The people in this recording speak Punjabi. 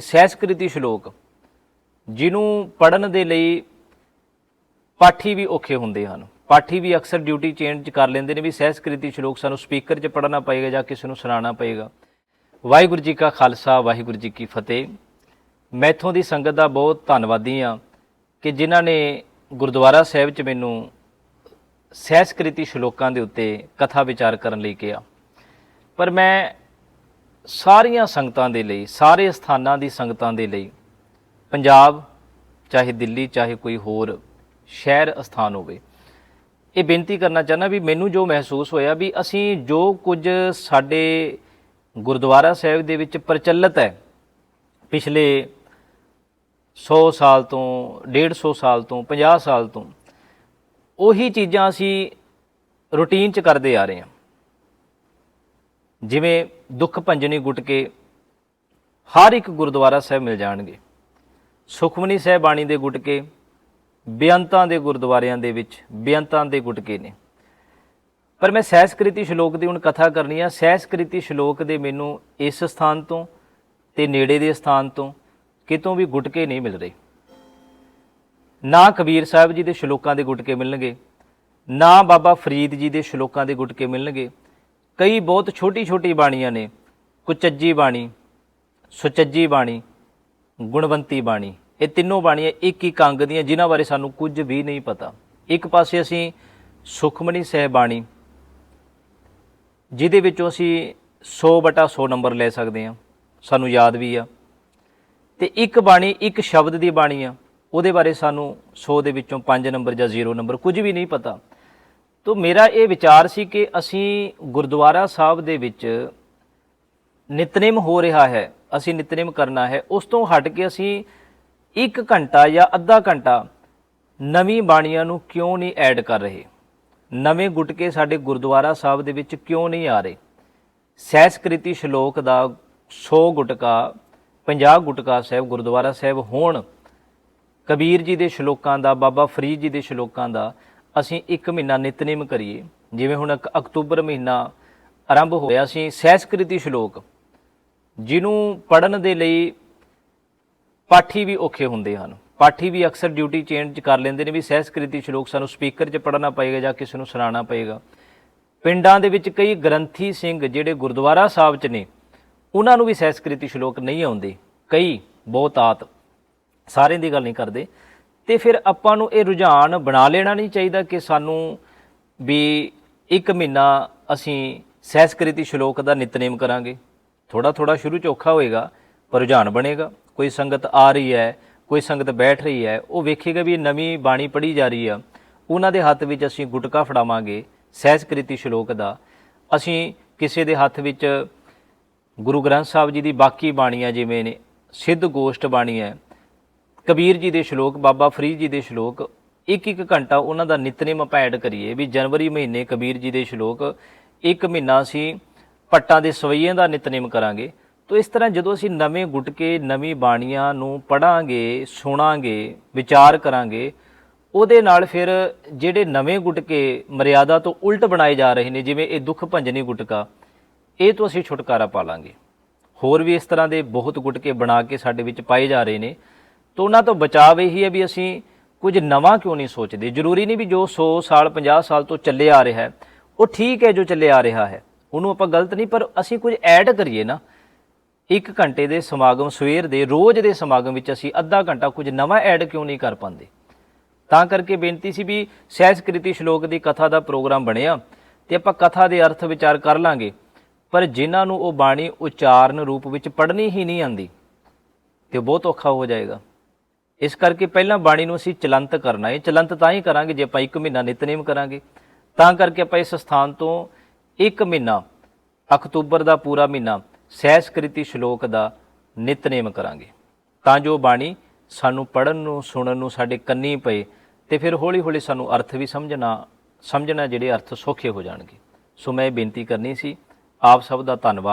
ਸਹਿਸਕ੍ਰਿਤੀ ਸ਼ਲੋਕ, ਜਿਹਨੂੰ ਪੜਨ ਦੇ ਲਈ ਪਾਠੀ ਵੀ ਔਖੇ ਹੁੰਦੇ ਹਨ। ਪਾਠੀ ਵੀ ਅਕਸਰ ਡਿਊਟੀ ਚੇਂਜ ਕਰ ਲੈਂਦੇ ਨੇ ਵੀ ਸਹਿਸਕ੍ਰਿਤੀ ਸ਼ਲੋਕ ਸਾਨੂੰ ਸਪੀਕਰ 'ਚ ਪੜਨਾ ਪਏਗਾ ਜਾਂ ਕਿਸੇ ਨੂੰ ਸੁਣਾਉਣਾ ਪਏਗਾ। ਵਾਹਿਗੁਰੂ ਜੀ ਕਾ ਖਾਲਸਾ, ਵਾਹਿਗੁਰੂ ਜੀ ਕੀ ਫਤਿਹ। ਮੈਂ ਮੈਥੋਂ ਦੀ ਸੰਗਤ ਦਾ ਬਹੁਤ ਧੰਨਵਾਦੀ ਆ ਕਿ ਜਿਨ੍ਹਾਂ ਨੇ ਗੁਰਦੁਆਰਾ ਸਾਹਿਬ 'ਚ ਮੈਨੂੰ ਸਹਿਸਕ੍ਰਿਤੀ ਸ਼ਲੋਕਾਂ ਦੇ ਉੱਤੇ ਕਥਾ ਵਿਚਾਰ ਕਰਨ ਲਈ ਕਿਹਾ। ਪਰ ਮੈਂ ਸਾਰੀਆਂ ਸੰਗਤਾਂ ਦੇ ਲਈ, ਸਾਰੇ ਸਥਾਨਾਂ ਦੀ ਸੰਗਤਾਂ ਦੇ ਲਈ, ਪੰਜਾਬ, ਚਾਹੇ ਦਿੱਲੀ, ਚਾਹੇ ਕੋਈ ਹੋਰ ਸ਼ਹਿਰ ਸਥਾਨ ਹੋਵੇ, ਇਹ ਬੇਨਤੀ ਕਰਨਾ ਚਾਹਨਾ ਵੀ ਮੈਨੂੰ ਜੋ ਮਹਿਸੂਸ ਹੋਇਆ ਵੀ ਅਸੀਂ ਜੋ ਕੁਝ ਸਾਡੇ ਗੁਰਦੁਆਰਾ ਸਾਹਿਬ ਦੇ ਵਿੱਚ ਪ੍ਰਚਲਿਤ ਹੈ, ਪਿਛਲੇ 100 ਸਾਲ ਤੋਂ 150 ਸਾਲ ਤੋਂ 50 ਸਾਲ ਤੋਂ, ਉਹੀ ਚੀਜ਼ਾਂ ਅਸੀਂ ਰੂਟੀਨ ਚ ਕਰਦੇ ਆ ਰਹੇ ਹਾਂ। ਜਿਵੇਂ ਦੁੱਖ ਭੰਜਨੀ ਗੁਟਕੇ ਹਰ ਇੱਕ ਗੁਰਦੁਆਰਾ ਸਾਹਿਬ ਮਿਲ ਜਾਣਗੇ। ਸੁਖਮਨੀ ਸਾਹਿਬ ਬਾਣੀ ਦੇ ਗੁਟਕੇ ਬੇਅੰਤਾਂ ਦੇ ਗੁਰਦੁਆਰਿਆਂ ਦੇ ਵਿੱਚ ਬੇਅੰਤਾਂ ਦੇ ਗੁਟਕੇ ਨੇ। ਪਰ ਮੈਂ ਸਹਿਸਕ੍ਰਿਤੀ ਸ਼ਲੋਕ ਦੀ ਹੁਣ ਕਥਾ ਕਰਨੀ ਆ। ਸਹਿਸਕ੍ਰਿਤੀ ਸ਼ਲੋਕ ਦੇ ਮੈਨੂੰ ਇਸ ਸਥਾਨ ਤੋਂ ਤੇ ਨੇੜੇ ਦੇ ਸਥਾਨ ਤੋਂ ਕਿਤੋਂ ਵੀ ਗੁਟਕੇ ਨਹੀਂ ਮਿਲ ਰਹੇ। ਨਾ ਕਬੀਰ ਸਾਹਿਬ ਜੀ ਦੇ ਸ਼ਲੋਕਾਂ ਦੇ ਗੁਟਕੇ ਮਿਲਣਗੇ, ਨਾ ਬਾਬਾ ਫਰੀਦ ਜੀ ਦੇ ਸ਼ਲੋਕਾਂ ਦੇ ਗੁਟਕੇ ਮਿਲਣਗੇ ਕਈ ਬਹੁਤ ਛੋਟੀ ਛੋਟੀ ਬਾਣੀਆਂ ਨੇ। ਕੁਚੱਜੀ ਬਾਣੀ, ਸੁਚੱਜੀ ਬਾਣੀ, ਗੁਣਵੰਤੀ ਬਾਣੀ। ਇਹ ਤਿੰਨੋਂ ਬਾਣੀਆਂ ਇੱਕ ਇੱਕ ਅੰਗ ਦੀਆਂ, ਜਿਨ੍ਹਾਂ ਬਾਰੇ ਸਾਨੂੰ ਕੁਝ ਵੀ ਨਹੀਂ ਪਤਾ। ਇੱਕ ਪਾਸੇ ਅਸੀਂ ਸੁਖਮਨੀ ਸਾਹਿਬ ਬਾਣੀ, ਜਿਹਦੇ ਵਿੱਚੋਂ ਅਸੀਂ 100 ਬਟਾ 100 ਨੰਬਰ ਲੈ ਸਕਦੇ ਹਾਂ। ਸਾਨੂੰ ਯਾਦ ਵੀ ਆ। ਤੇ ਇੱਕ ਬਾਣੀ, ਇੱਕ ਸ਼ਬਦ ਦੀ ਬਾਣੀ ਆ। ਉਹਦੇ ਬਾਰੇ ਸਾਨੂੰ 100 ਦੇ ਵਿੱਚੋਂ 5 ਨੰਬਰ ਜਾਂ 0 ਨੰਬਰ ਕੁਝ ਵੀ ਨਹੀਂ ਪਤਾ। ਤੋ ਮੇਰਾ ਇਹ ਵਿਚਾਰ ਸੀ ਕਿ ਅਸੀਂ ਗੁਰਦੁਆਰਾ ਸਾਹਿਬ ਦੇ ਵਿੱਚ ਨਿਤਨੇਮ ਹੋ ਰਿਹਾ ਹੈ, ਅਸੀਂ ਨਿਤਨੇਮ ਕਰਨਾ ਹੈ, ਉਸ ਤੋਂ ਹਟ ਕੇ ਅਸੀਂ 1 ਘੰਟਾ ਜਾਂ ਅੱਧਾ ਘੰਟਾ ਨਵੀਂ ਬਾਣੀਆਂ ਨੂੰ ਕਿਉਂ ਨਹੀਂ ਐਡ ਕਰ ਰਹੇ? ਨਵੇਂ ਗੁਟਕੇ ਸਾਡੇ ਗੁਰਦੁਆਰਾ ਸਾਹਿਬ ਦੇ ਵਿੱਚ ਕਿਉਂ ਨਹੀਂ ਆ ਰਹੇ? ਸਹਿਸਕ੍ਰਿਤੀ ਸ਼ਲੋਕ ਦਾ 100 ਗੁਟਕਾ 50 ਗੁਟਕਾ ਸਾਹਿਬ ਗੁਰਦੁਆਰਾ ਸਾਹਿਬ ਹੋਣ, ਕਬੀਰ ਜੀ ਦੇ ਸ਼ਲੋਕਾਂ ਦਾ, ਬਾਬਾ ਫਰੀਦ ਜੀ ਦੇ ਸ਼ਲੋਕਾਂ ਦਾ ਅਸੀਂ ਇੱਕ ਮਹੀਨਾ ਨਿਤਨੇਮ ਕਰੀਏ। ਜਿਵੇਂ ਹੁਣ ਅਕ- ਅਕਤੂਬਰ ਮਹੀਨਾ ਆਰੰਭ ਹੋਇਆ ਸੀ, ਸਹਿਸਕ੍ਰਿਤੀ ਸ਼ਲੋਕ, ਜਿਹਨੂੰ ਪੜਨ ਦੇ ਲਈ ਪਾਠੀ ਵੀ ਔਖੇ ਹੁੰਦੇ ਹਨ। ਪਾਠੀ ਵੀ ਅਕਸਰ ਡਿਊਟੀ ਚੇਂਜ ਕਰ ਲੈਂਦੇ ਨੇ ਵੀ ਸਹਿਸਕ੍ਰਿਤੀ ਸ਼ਲੋਕ ਸਾਨੂੰ ਸਪੀਕਰ 'ਚ ਪੜਨਾ ਪਏਗਾ ਜਾਂ ਕਿਸੇ ਨੂੰ ਸੁਣਾਉਣਾ ਪਏਗਾ। ਪਿੰਡਾਂ ਦੇ ਵਿੱਚ ਕਈ ਗ੍ਰੰਥੀ ਸਿੰਘ ਜਿਹੜੇ ਗੁਰਦੁਆਰਾ ਸਾਹਿਬ 'ਚ ਨੇ, ਉਹਨਾਂ ਨੂੰ ਵੀ ਸਹਿਸਕ੍ਰਿਤੀ ਸ਼ਲੋਕ ਨਹੀਂ ਆਉਂਦੇ। ਕਈ ਬਹੁਤਾਤ ਸਾਰਿਆਂ ਦੀ ਗੱਲ ਨਹੀਂ ਕਰਦੇ। ਤੇ ਫਿਰ ਆਪਾਂ ਨੂੰ ਇਹ ਰੁਝਾਨ ਬਣਾ ਲੈਣਾ ਨਹੀਂ ਚਾਹੀਦਾ ਕਿ ਸਾਨੂੰ ਵੀ ਇੱਕ ਮਹੀਨਾ ਅਸੀਂ ਸਹਿਸਕ੍ਰਿਤੀ ਸ਼ਲੋਕ ਦਾ ਨਿਤਨੇਮ ਕਰਾਂਗੇ। ਥੋੜਾ ਥੋੜਾ ਸ਼ੁਰੂ ਚ ਔਖਾ ਹੋਏਗਾ, ਪਰ ਰੁਝਾਨ ਬਣੇਗਾ। ਕੋਈ ਸੰਗਤ ਆ ਰਹੀ ਹੈ, ਕੋਈ ਸੰਗਤ ਬੈਠ ਰਹੀ ਹੈ, ਉਹ ਵੇਖੇਗਾ ਵੀ ਨਵੀਂ ਬਾਣੀ ਪੜ੍ਹੀ ਜਾ ਰਹੀ ਆ। ਉਹਨਾਂ ਦੇ ਹੱਥ ਵਿੱਚ ਅਸੀਂ ਗੁਟਕਾ ਫੜਾਵਾਂਗੇ ਸਹਿਸਕ੍ਰਿਤੀ ਸ਼ਲੋਕ ਦਾ। ਅਸੀਂ ਕਿਸੇ ਦੇ ਹੱਥ ਵਿੱਚ ਗੁਰੂ ਗ੍ਰੰਥ ਸਾਹਿਬ ਜੀ ਦੀ ਬਾਕੀ ਬਾਣੀਆਂ ਜਿਵੇਂ ਨੇ ਸਿੱਧ ਗੋਸ਼ਟ ਬਾਣੀ ਹੈ ਕਬੀਰ ਜੀ ਦੇ ਸ਼ਲੋਕ, ਬਾਬਾ ਫਰੀਦ ਜੀ ਦੇ ਸ਼ਲੋਕ ਇੱਕ ਇੱਕ ਘੰਟਾ ਉਹਨਾਂ ਦਾ ਨਿਤਨੇਮ ਆਪਾਂ ਐਡ ਕਰੀਏ ਵੀ ਜਨਵਰੀ ਮਹੀਨੇ ਕਬੀਰ ਜੀ ਦੇ ਸ਼ਲੋਕ, ਇੱਕ ਮਹੀਨਾ ਅਸੀਂ ਪੱਟਾਂ ਦੇ ਸਵਈਏ ਦਾ ਨਿਤਨੇਮ ਕਰਾਂਗੇ। ਤੋ ਇਸ ਤਰ੍ਹਾਂ ਜਦੋਂ ਅਸੀਂ ਨਵੇਂ ਗੁਟਕੇ, ਨਵੀਂ ਬਾਣੀਆਂ ਨੂੰ ਪੜਾਂਗੇ, ਸੁਣਾਂਗੇ, ਵਿਚਾਰ ਕਰਾਂਗੇ, ਉਹਦੇ ਨਾਲ ਫਿਰ ਜਿਹੜੇ ਨਵੇਂ ਗੁਟਕੇ ਮਰਿਆਦਾ ਤੋਂ ਉਲਟ ਬਣਾਏ ਜਾ ਰਹੇ ਨੇ, ਜਿਵੇਂ ਇਹ ਦੁੱਖ ਭੰਜਨੀ ਗੁਟਕਾ, ਇਹ ਤੋਂ ਅਸੀਂ ਛੁਟਕਾਰਾ ਪਾ ਲਾਂਗੇ। ਹੋਰ ਵੀ ਇਸ ਤਰ੍ਹਾਂ ਦੇ ਬਹੁਤ ਗੁਟਕੇ ਬਣਾ ਕੇ ਸਾਡੇ ਵਿੱਚ ਪਾਏ ਜਾ ਰਹੇ ਨੇ। ਤਾਂ ਉਹਨਾਂ ਤੋਂ ਬਚਾਵ ਇਹੀ ਹੈ ਵੀ ਅਸੀਂ ਕੁਝ ਨਵਾਂ ਕਿਉਂ ਨਹੀਂ ਸੋਚਦੇ? ਜ਼ਰੂਰੀ ਨਹੀਂ ਵੀ ਜੋ 100 ਸਾਲ 50 ਸਾਲ ਤੋਂ ਚੱਲੇ ਆ ਰਿਹਾ ਹੈ, ਉਹ ਠੀਕ ਹੈ ਜੋ ਚੱਲੇ ਆ ਰਿਹਾ ਹੈ। ਉਹਨੂੰ ਆਪਾਂ ਗਲਤ ਨਹੀਂ, ਪਰ ਅਸੀਂ ਕੁਝ ਐਡ ਕਰੀਏ ਨਾ। ਇੱਕ ਘੰਟੇ ਦੇ ਸਮਾਗਮ ਸਵੇਰ ਦੇ, ਰੋਜ਼ ਦੇ ਸਮਾਗਮ ਵਿੱਚ ਅਸੀਂ ਅੱਧਾ ਘੰਟਾ ਕੁਝ ਨਵਾਂ ਐਡ ਕਿਉਂ ਨਹੀਂ ਕਰ ਪਾਉਂਦੇ? ਤਾਂ ਕਰਕੇ ਬੇਨਤੀ ਸੀ ਵੀ ਸਹਿਸਕ੍ਰਿਤੀ ਸ਼ਲੋਕ ਦੀ ਕਥਾ ਦਾ ਪ੍ਰੋਗਰਾਮ ਬਣਿਆ ਤੇ ਆਪਾਂ ਕਥਾ ਦੇ ਅਰਥ ਵਿਚਾਰ ਕਰ ਲਾਂਗੇ। ਪਰ ਜਿਨ੍ਹਾਂ ਨੂੰ ਉਹ ਬਾਣੀ ਉਚਾਰਨ ਰੂਪ ਵਿੱਚ ਪੜ੍ਹਨੀ ਹੀ ਨਹੀਂ ਆਂਦੀ ਤੇ ਬਹੁਤ ਔਖਾ ਹੋ ਜਾਏਗਾ। ਇਸ ਕਰਕੇ ਪਹਿਲਾਂ ਬਾਣੀ ਨੂੰ ਅਸੀਂ ਚਲੰਤ ਕਰਨਾ ਹੈ। ਚਲੰਤ ਤਾਂ ਹੀ ਕਰਾਂਗੇ ਜੇ ਆਪਾਂ ਇੱਕ ਮਹੀਨਾ ਨਿਤਨੇਮ ਕਰਾਂਗੇ। ਤਾਂ ਕਰਕੇ ਆਪਾਂ ਇਸ ਸਥਾਨ ਤੋਂ ਇੱਕ ਮਹੀਨਾ, ਅਕਤੂਬਰ ਦਾ ਪੂਰਾ ਮਹੀਨਾ, ਸਹਿਸਕ੍ਰਿਤੀ ਸ਼ਲੋਕ ਦਾ ਨਿਤਨੇਮ ਕਰਾਂਗੇ। ਤਾਂ ਜੋ ਬਾਣੀ ਸਾਨੂੰ ਪੜਨ ਨੂੰ, ਸੁਣਨ ਨੂੰ ਸਾਡੇ ਕੰਨੀ ਪਏ ਤੇ ਫਿਰ ਹੌਲੀ ਹੌਲੀ ਸਾਨੂੰ ਅਰਥ ਵੀ ਸਮਝਣਾ ਸਮਝਣਾ ਜਿਹੜੇ ਅਰਥ ਸੌਖੇ ਹੋ ਜਾਣਗੇ। ਸੋ ਮੈਂ ਇਹ ਬੇਨਤੀ ਕਰਨੀ ਸੀ। ਆਪ ਸਭ ਦਾ ਧੰਨਵਾਦ।